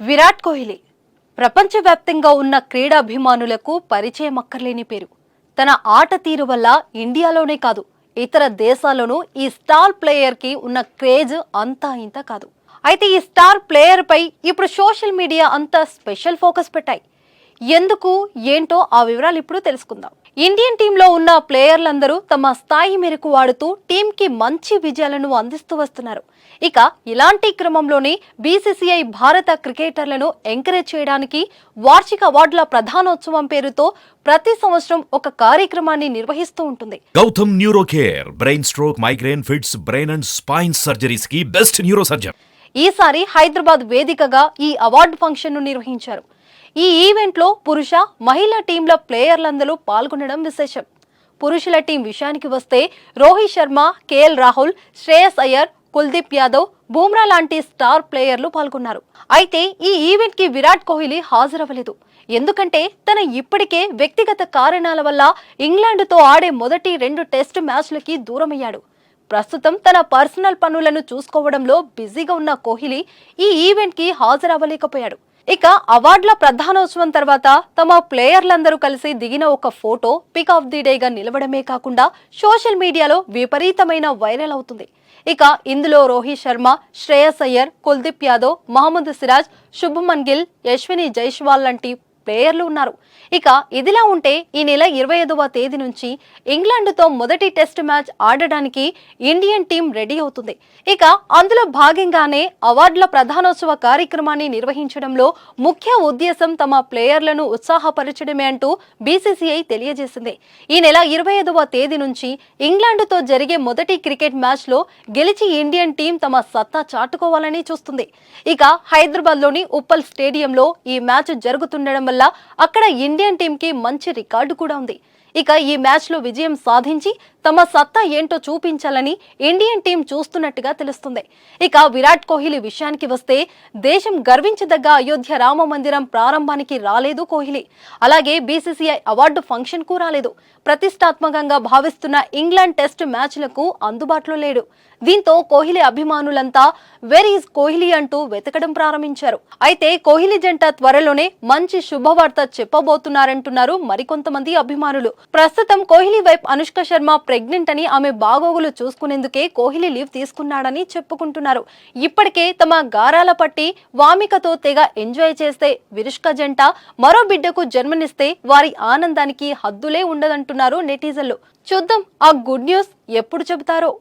విరాట్ కోహ్లీ ప్రపంచవ్యాప్తంగా ఉన్న క్రీడాభిమానులకు పరిచయం అక్కర్లేని పేరు. తన ఆట తీరు వల్ల ఇండియాలోనే కాదు ఇతర దేశాల్లోనూ ఈ స్టార్ ప్లేయర్కి ఉన్న క్రేజ్ అంతా ఇంత కాదు. అయితే ఈ స్టార్ ప్లేయర్పై ఇప్పుడు సోషల్ మీడియా అంతా స్పెషల్ ఫోకస్ పెట్టాయి. ఎందుకు ఏంటో ఆ వివరాలు ఇప్పుడు తెలుసుకుందాం. ఇండియన్ టీంలో ఉన్న ప్లేయర్లందరూ తమ స్థాయి మేరకు వాడుతూ టీంకి మంచి విజయాలను అందిస్తూ వస్తున్నారు. ఇక ఇలాంటి క్రమంలోనే బీసీసీఐ భారత క్రికెటర్లను ఎంకరేజ్ చేయడానికి వార్షిక అవార్డుల ప్రధానోత్సవం పేరుతో ప్రతి సంవత్సరం ఒక కార్యక్రమాన్ని నిర్వహిస్తూ ఉంటుంది. Gautam neuro care brain stroke migraine fits brain and spine సర్జరీస్కి best neuro surgeon ఈసారి హైదరాబాద్ వేదికగా ఈ అవార్డు ఫంక్షన్ను నిర్వహించారు. ఈ ఈవెంట్లో పురుష మహిళా టీంల ప్లేయర్లందరూ పాల్గొనడం విశేషం. పురుషుల టీం విషయానికి వస్తే రోహిత్ శర్మ కేఎల్ రాహుల్ శ్రేయస్ అయ్యర్ కుల్దీప్ యాదవ్ బూమ్రా లాంటి స్టార్ ప్లేయర్లు పాల్గొన్నారు. అయితే ఈ ఈవెంట్కి విరాట్ కోహ్లీ హాజరవ్వలేదు. ఎందుకంటే తన ఇప్పటికే వ్యక్తిగత కారణాల వల్ల ఇంగ్లాండ్తో ఆడే మొదటి రెండు టెస్ట్ మ్యాచ్లకి దూరమయ్యాడు. ప్రస్తుతం తన పర్సనల్ పనులను చూసుకోవడంలో బిజీగా ఉన్న కోహ్లీ ఈ ఈవెంట్కి హాజరవ్వలేకపోయాడు. ఇక అవార్డుల ప్రధానోత్సవం తర్వాత తమ ప్లేయర్లందరూ కలిసి దిగిన ఒక ఫోటో పిక్ ఆఫ్ ది డేగా నిలవడమే కాకుండా సోషల్ మీడియాలో విపరీతమైన వైరల్ అవుతుంది. ఇక ఇందులో రోహిత్ శర్మ శ్రేయస్ అయ్యర్ కుల్దీప్ యాదవ్ మహమ్మద్ సిరాజ్ శుభమన్ గిల్ యశ్విని జైష్వాల్ లాంటి ప్లేయర్లు ఉన్నారు. ఇక ఇదిలా ఉంటే ఈ నెల ఇరవై ఐదవ తేదీ నుంచి ఇంగ్లాండ్తో మొదటి టెస్ట్ మ్యాచ్ ఆడడానికి ఇండియన్ టీం రెడీ అవుతుంది. ఇక అందులో భాగంగానే అవార్డుల ప్రధానోత్సవ కార్యక్రమాన్ని నిర్వహించడంలో ముఖ్య ఉద్దేశం తమ ప్లేయర్లను ఉత్సాహపరచడమే అంటూ బీసీసీఐ తెలియజేసింది. ఈ నెల ఇరవై ఐదవ తేదీ నుంచి ఇంగ్లాండ్తో జరిగే మొదటి క్రికెట్ మ్యాచ్లో గెలిచి ఇండియన్ టీం తమ సత్తా చాటుకోవాలని చూస్తుంది. ఇక హైదరాబాద్లోని ఉప్పల్ స్టేడియంలో ఈ మ్యాచ్ జరుగుతుండడం వల్ల అక్కడ ఇండియన్ టీంకి మంచి రికార్డు కూడా ఉంది. ఇక ఈ మ్యాచ్లో విజయం సాధించి తమ సత్తా ఏంటో చూపించాలని ఇండియన్ టీం చూస్తున్నట్టుగా తెలుస్తుంది. ఇక విరాట్ కోహ్లీ విషయానికి వస్తే దేశం గర్వించదగ్గ అయోధ్య రామ మందిరం ప్రారంభానికి రాలేదు కోహ్లీ. అలాగే బీసీసీఐ అవార్డు ఫంక్షన్కు రాలేదు. ప్రతిష్టాత్మకంగా భావిస్తున్న ఇంగ్లాండ్ టెస్ట్ మ్యాచ్లకు అందుబాటులో లేడు. దీంతో కోహ్లీ అభిమానులంతా వెర్ ఈజ్ కోహ్లీ అంటూ వెతకడం ప్రారంభించారు. అయితే కోహ్లీ జంట త్వరలోనే మంచి శుభవార్త చెప్పబోతున్నారంటున్నారు మరికొంతమంది అభిమానులు. ప్రస్తుతం కోహ్లీ వైపు అనుష్క శర్మ ప్రెగ్నెంట్ అని ఆమె బాగోగులు చూసుకునేందుకే కోహ్లీ లీవ్ తీసుకున్నాడని చెప్పుకుంటున్నారు. ఇప్పటికే తమ గారాల పట్టి వామికతో తెగ ఎంజాయ్ చేస్తే విరుష్క జంట మరో బిడ్డకు జన్మనిస్తే వారి ఆనందానికి హద్దులే ఉండదంటున్నారు నెటిజన్లు. చూద్దాం ఆ గుడ్ న్యూస్ ఎప్పుడు చెబుతారో.